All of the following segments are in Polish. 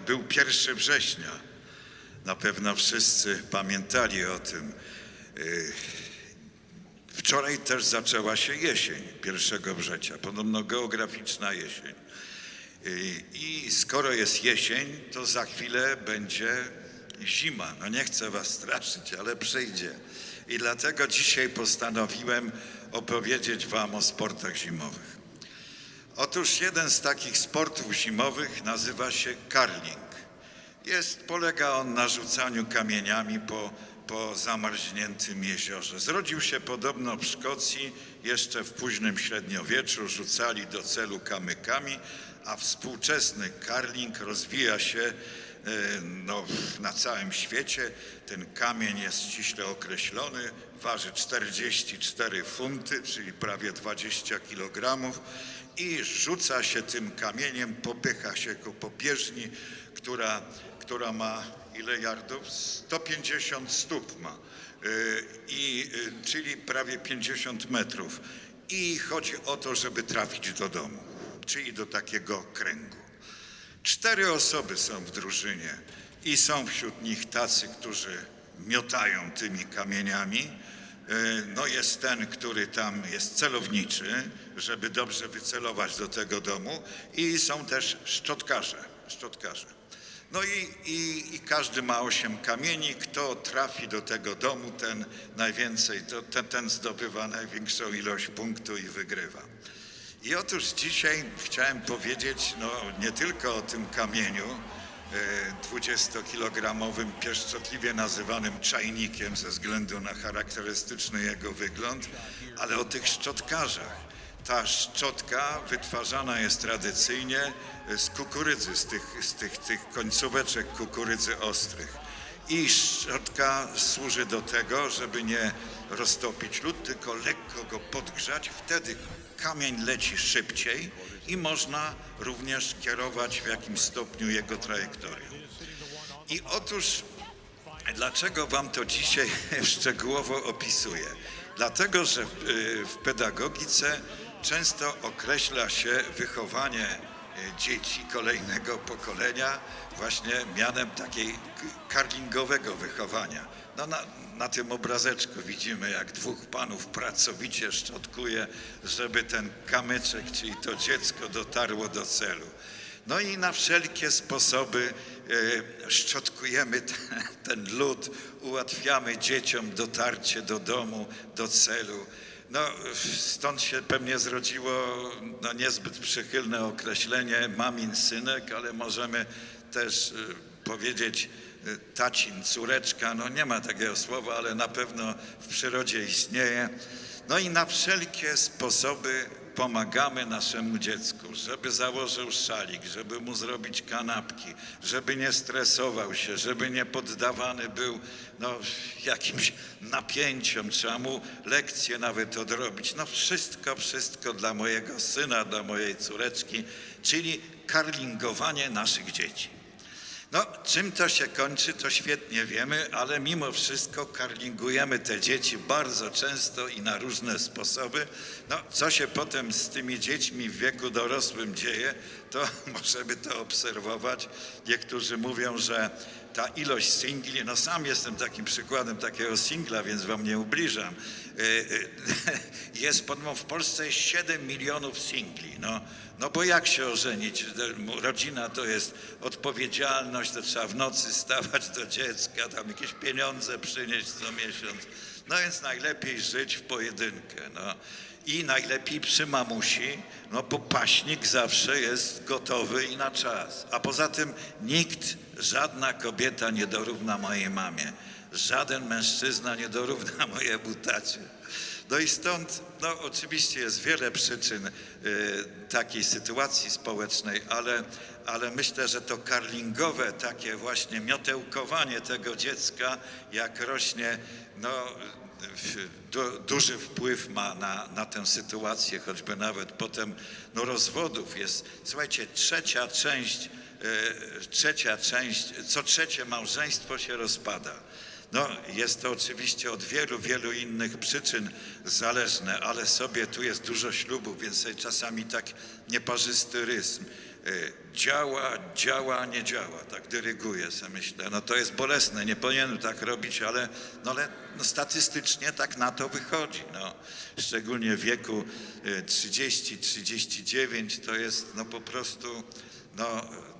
był 1 września. Na pewno wszyscy pamiętali o tym. Y, Wczoraj też zaczęła się jesień 1 września, podobno geograficzna jesień. Y, I skoro jest jesień, to za chwilę będzie zima. No nie chcę was straszyć, ale przyjdzie. I dlatego dzisiaj postanowiłem opowiedzieć wam o sportach zimowych. Otóż jeden z takich sportów zimowych nazywa się karling. Jest, polega on na rzucaniu kamieniami po, po zamarzniętym jeziorze. Zrodził się podobno w Szkocji jeszcze w późnym średniowieczu. Rzucali do celu kamykami, a współczesny karling rozwija się no, na całym świecie. Ten kamień jest ściśle określony, waży 44 funty, czyli prawie 20 kg i rzuca się tym kamieniem, popycha się go po bieżni, która, która ma ile yardów? 150 stóp ma, y, i, y, czyli prawie 50 metrów. I chodzi o to, żeby trafić do domu, czyli do takiego kręgu. Cztery osoby są w drużynie i są wśród nich tacy, którzy miotają tymi kamieniami. E, No jest ten, który tam jest celowniczy, żeby dobrze wycelować do tego domu i są też szczotkarze. szczotkarze. No i, i, i każdy ma osiem kamieni. Kto trafi do tego domu, ten najwięcej, to, ten, ten zdobywa największą ilość punktów i wygrywa. I otóż dzisiaj chciałem powiedzieć no, nie tylko o tym kamieniu, e, 20-kilogramowym, pieszczotliwie nazywanym czajnikiem ze względu na charakterystyczny jego wygląd, ale o tych szczotkarzach. Ta szczotka wytwarzana jest tradycyjnie z kukurydzy, z tych, z tych, tych końcóweczek kukurydzy ostrych. I szczotka służy do tego, żeby nie roztopić lód, tylko lekko go podgrzać. Wtedy kamień leci szybciej i można również kierować w jakimś stopniu jego trajektorią. I otóż, dlaczego Wam to dzisiaj szczegółowo opisuję? Dlatego, że w, y, w pedagogice często określa się wychowanie dzieci kolejnego pokolenia właśnie mianem takiej karlingowego wychowania. No na, na tym obrazeczku widzimy, jak dwóch panów pracowicie szczotkuje, żeby ten kamyczek, czyli to dziecko dotarło do celu. No i na wszelkie sposoby e, szczotkujemy ten, ten lód, ułatwiamy dzieciom dotarcie do domu, do celu. No, stąd się pewnie zrodziło no, niezbyt przychylne określenie mamin synek, ale możemy też e, powiedzieć e, tacin, córeczka. No nie ma takiego słowa, ale na pewno w przyrodzie istnieje. No i na wszelkie sposoby pomagamy naszemu dziecku, żeby założył szalik, żeby mu zrobić kanapki, żeby nie stresował się, żeby nie poddawany był no, jakimś napięciom, trzeba mu lekcje nawet odrobić. No wszystko, wszystko dla mojego syna, dla mojej córeczki, czyli karlingowanie naszych dzieci. No, czym to się kończy, to świetnie wiemy, ale mimo wszystko karlingujemy te dzieci bardzo często i na różne sposoby. No, co się potem z tymi dziećmi w wieku dorosłym dzieje, to możemy to obserwować. Niektórzy mówią, że ta ilość singli, no sam jestem takim przykładem takiego singla, więc wam nie ubliżam. Y, y, Jest, podobno w Polsce jest 7 milionów singli. No, no bo jak się ożenić? Rodzina to jest odpowiedzialność, to trzeba w nocy stawać do dziecka, tam jakieś pieniądze przynieść co miesiąc. No więc najlepiej żyć w pojedynkę. No. I najlepiej przy mamusi, no paśnik zawsze jest gotowy i na czas. A poza tym nikt, żadna kobieta nie dorówna mojej mamie. Żaden mężczyzna nie dorówna mojemu tacie. No i stąd, no oczywiście jest wiele przyczyn y, takiej sytuacji społecznej, ale, ale myślę, że to karlingowe takie właśnie miotełkowanie tego dziecka, jak rośnie, no du, duży wpływ ma na, na tę sytuację, choćby nawet potem no, rozwodów jest. Słuchajcie, trzecia część, y, trzecia część, co trzecie małżeństwo się rozpada. No, jest to oczywiście od wielu, wielu innych przyczyn zależne, ale sobie tu jest dużo ślubów, więc czasami tak nieparzysty rytm. Y, działa, działa, nie działa, tak dyryguje sobie myślę. No to jest bolesne, nie powinienem tak robić, ale, no ale no statystycznie tak na to wychodzi. No. Szczególnie w wieku y, 30-39 to jest no po prostu no,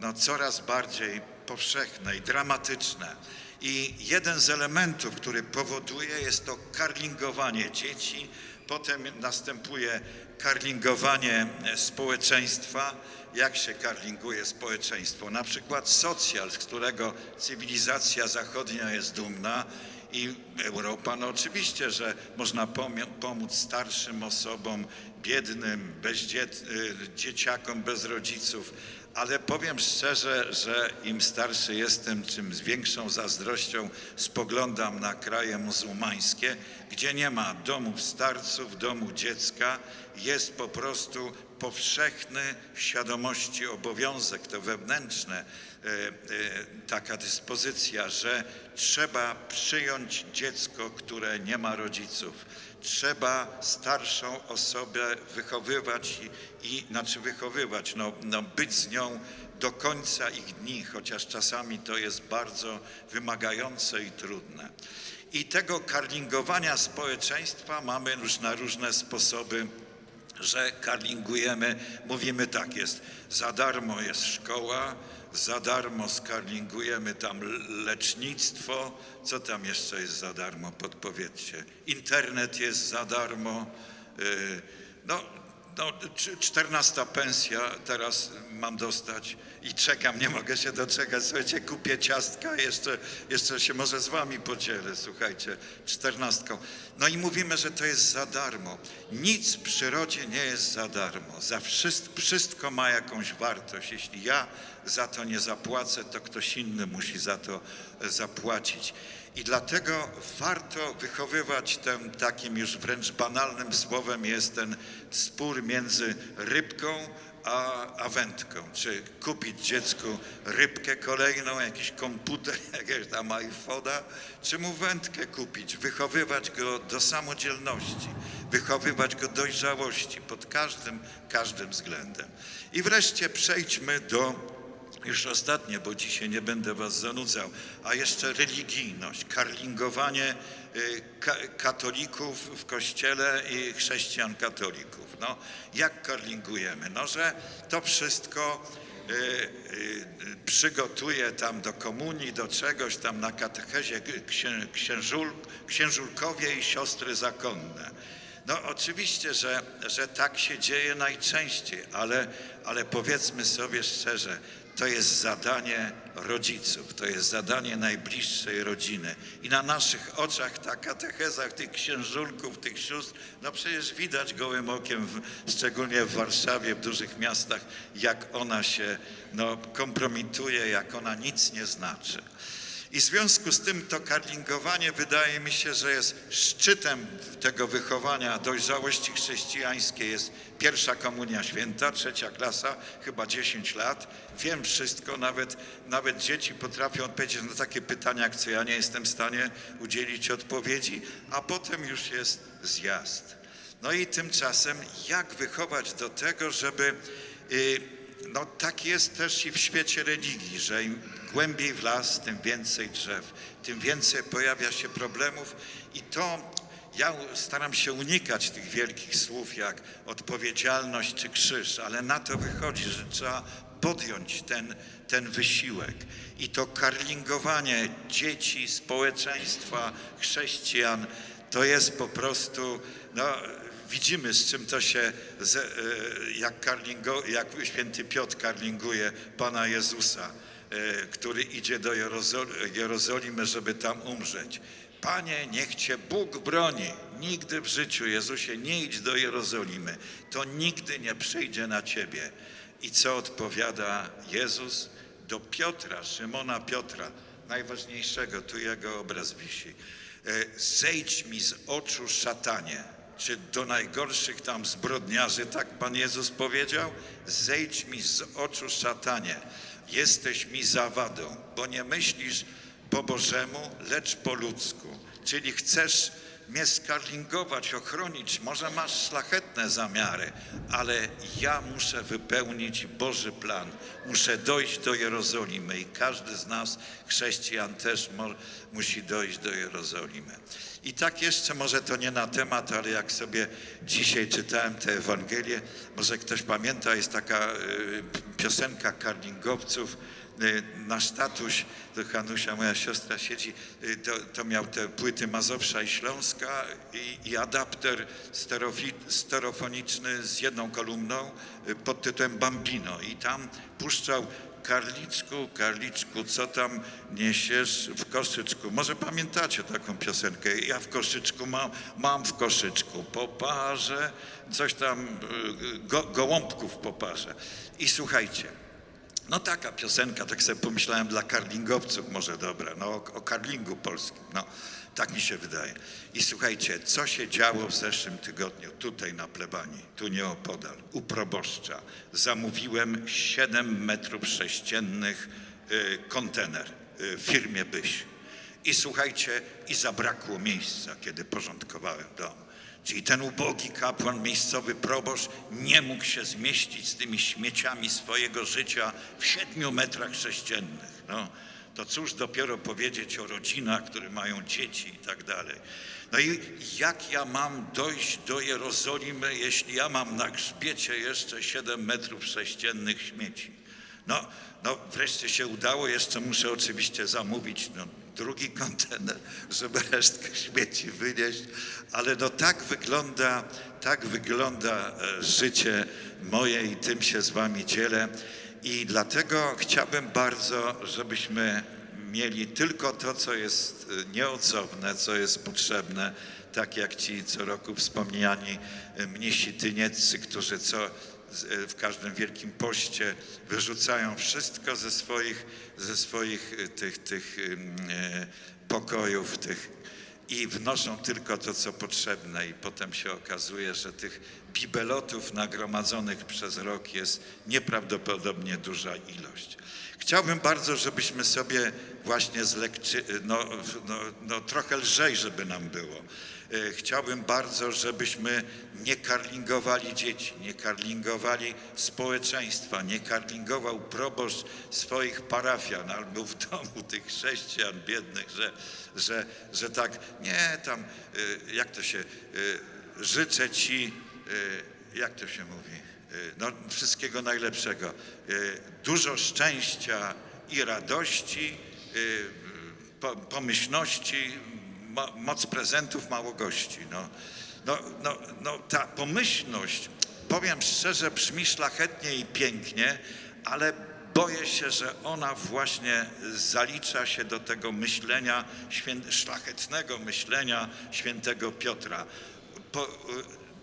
no coraz bardziej powszechne i dramatyczne. I jeden z elementów, który powoduje, jest to karlingowanie dzieci, potem następuje karlingowanie e, społeczeństwa. Jak się karlinguje społeczeństwo? Na przykład socjal, z którego cywilizacja zachodnia jest dumna i Europa, no oczywiście, że można pomóc starszym osobom, biednym, y, dzieciakom bez rodziców, ale powiem szczerze, że im starszy jestem, tym z większą zazdrością spoglądam na kraje muzułmańskie, gdzie nie ma domów starców, domu dziecka, jest po prostu powszechny w świadomości obowiązek, to wewnętrzne, e, e, taka dyspozycja, że trzeba przyjąć dziecko, które nie ma rodziców. Trzeba starszą osobę wychowywać i, i znaczy wychowywać, no, no być z nią do końca ich dni, chociaż czasami to jest bardzo wymagające i trudne. I tego karlingowania społeczeństwa mamy już na różne sposoby że karlingujemy, mówimy tak jest, za darmo jest szkoła, za darmo skarlingujemy tam lecznictwo, co tam jeszcze jest za darmo, podpowiedzcie. Internet jest za darmo, yy, no, no, cz- czternasta pensja teraz mam dostać i czekam, nie mogę się doczekać. Słuchajcie, kupię ciastka, jeszcze, jeszcze się może z wami podzielę, słuchajcie, czternastką. No i mówimy, że to jest za darmo. Nic w przyrodzie nie jest za darmo. Za wszystko, wszystko ma jakąś wartość. Jeśli ja za to nie zapłacę, to ktoś inny musi za to zapłacić. I dlatego warto wychowywać tym takim już wręcz banalnym słowem jest ten spór między rybką a, a wędką. Czy kupić dziecku rybkę kolejną, jakiś komputer, jakiegoś tam iPhone'a, czy mu wędkę kupić, wychowywać go do samodzielności, wychowywać go dojrzałości pod każdym, każdym względem. I wreszcie przejdźmy do już ostatnie, bo dzisiaj nie będę was zanudzał, a jeszcze religijność, karlingowanie y, ka katolików w kościele i chrześcijan katolików. No, jak karlingujemy? No, że to wszystko y, y, przygotuje tam do komunii, do czegoś tam na katechezie księ, księżul, księżulkowie i siostry zakonne. No oczywiście, że, że tak się dzieje najczęściej, ale, ale powiedzmy sobie szczerze, to jest zadanie rodziców, to jest zadanie najbliższej rodziny. I na naszych oczach ta katecheza tych księżulków, tych sióstr, no przecież widać gołym okiem, w, szczególnie w Warszawie, w dużych miastach, jak ona się no, kompromituje, jak ona nic nie znaczy. I w związku z tym to karlingowanie wydaje mi się, że jest szczytem tego wychowania dojrzałości chrześcijańskiej. Jest pierwsza komunia święta, trzecia klasa, chyba 10 lat. Wiem wszystko, nawet, nawet dzieci potrafią odpowiedzieć na takie pytania, co ja nie jestem w stanie udzielić odpowiedzi, a potem już jest zjazd. No i tymczasem jak wychować do tego, żeby... y, no tak jest też i w świecie religii, że głębiej w las, tym więcej drzew, tym więcej pojawia się problemów i to ja staram się unikać tych wielkich słów jak odpowiedzialność czy krzyż, ale na to wychodzi, że trzeba podjąć ten, ten wysiłek. I to karlingowanie dzieci, społeczeństwa, chrześcijan, to jest po prostu, no, widzimy z czym to się, e, jak, karlingo, jak święty Piotr karlinguje Pana Jezusa, który idzie do Jerozol- Jerozolimy, żeby tam umrzeć. Panie, niech Cię Bóg broni. Nigdy w życiu, Jezusie, nie idź do Jerozolimy. To nigdy nie przyjdzie na Ciebie. I co odpowiada Jezus do Piotra, Szymona Piotra, najważniejszego, tu jego obraz wisi. E, Zejdź mi z oczu szatanie. Czy do najgorszych tam zbrodniarzy, tak Pan Jezus powiedział? Zejdź mi z oczu szatanie. Jesteś mi zawadą, bo nie myślisz po Bożemu, lecz po ludzku. Czyli chcesz mnie skarlingować, ochronić, może masz szlachetne zamiary, ale ja muszę wypełnić Boży plan. Muszę dojść do Jerozolimy i każdy z nas, chrześcijan, też musi dojść do Jerozolimy. I tak jeszcze, może to nie na temat, ale jak sobie dzisiaj czytałem tę Ewangelię, może ktoś pamięta, jest taka y, piosenka karlingowców, y, nasz tatuś, to Hanusia, moja siostra siedzi, y, to, to miał te płyty Mazowsza i Śląska i, i adapter sterofi, stereofoniczny z jedną kolumną y, pod tytułem Bambino i tam puszczał Karliczku, Karliczku, co tam niesiesz w koszyczku? Może pamiętacie taką piosenkę? Ja w koszyczku mam, mam w koszyczku po parze, coś tam, go, gołąbków po parze. I słuchajcie, no taka piosenka, tak sobie pomyślałem, dla karlingowców może dobra, no o, karlingu polskim, no tak mi się wydaje. I słuchajcie, co się działo w zeszłym tygodniu tutaj na plebanii, tu nieopodal, u proboszcza. Zamówiłem 7 metrów sześciennych y, kontener y, w firmie Byś. I słuchajcie, i zabrakło miejsca, kiedy porządkowałem dom. Czyli ten ubogi kapłan, miejscowy proboszcz, nie mógł się zmieścić z tymi śmieciami swojego życia w siedmiu metrach sześciennych. No, to cóż dopiero powiedzieć o rodzinach, które mają dzieci i tak dalej. No i jak ja mam dojść do Jerozolimy, jeśli ja mam na grzbiecie jeszcze 7 metrów sześciennych śmieci? No, no wreszcie się udało, jeszcze muszę oczywiście zamówić no, drugi kontener, żeby resztkę śmieci wynieść, ale no tak wygląda, tak wygląda e, życie moje i tym się z wami dzielę. I dlatego chciałbym bardzo, żebyśmy mieli tylko to, co jest e, nieodzowne, co jest potrzebne, tak jak ci co roku wspomniani e, mnisi tynieccy, którzy co w każdym wielkim poście wyrzucają wszystko ze swoich, ze swoich e, tych, tych e, pokojów, tych i wnoszą tylko to, co potrzebne. I potem się okazuje, że tych bibelotów nagromadzonych przez rok jest nieprawdopodobnie duża ilość. Chciałbym bardzo, żebyśmy sobie właśnie zlekczy, no, no, no trochę lżej, żeby nam było. E, Chciałbym bardzo, żebyśmy nie karlingowali dzieci, nie karlingowali społeczeństwa, nie karlingował proboszcz swoich parafian albo w domu tych chrześcijan biednych, że, że, że tak, nie tam, e, jak to się, e, życzę ci, jak to się mówi, E, no, wszystkiego najlepszego, E, dużo szczęścia i radości, po- pomyślności, mo- moc prezentów, mało gości. No, no, no, no, ta pomyślność, powiem szczerze, brzmi szlachetnie i pięknie, ale boję się, że ona właśnie zalicza się do tego myślenia, szlachetnego myślenia świętego Piotra. Po,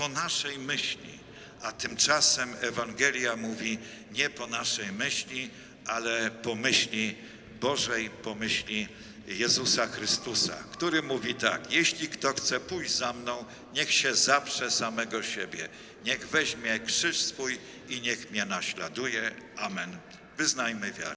po naszej myśli. A tymczasem Ewangelia mówi nie po naszej myśli, ale po myśli Bożej, po myśli Jezusa Chrystusa, który mówi tak: Jeśli kto chce pójść za mną, niech się zaprze samego siebie, niech weźmie krzyż swój i niech mnie naśladuje. Amen. Wyznajmy wiarę.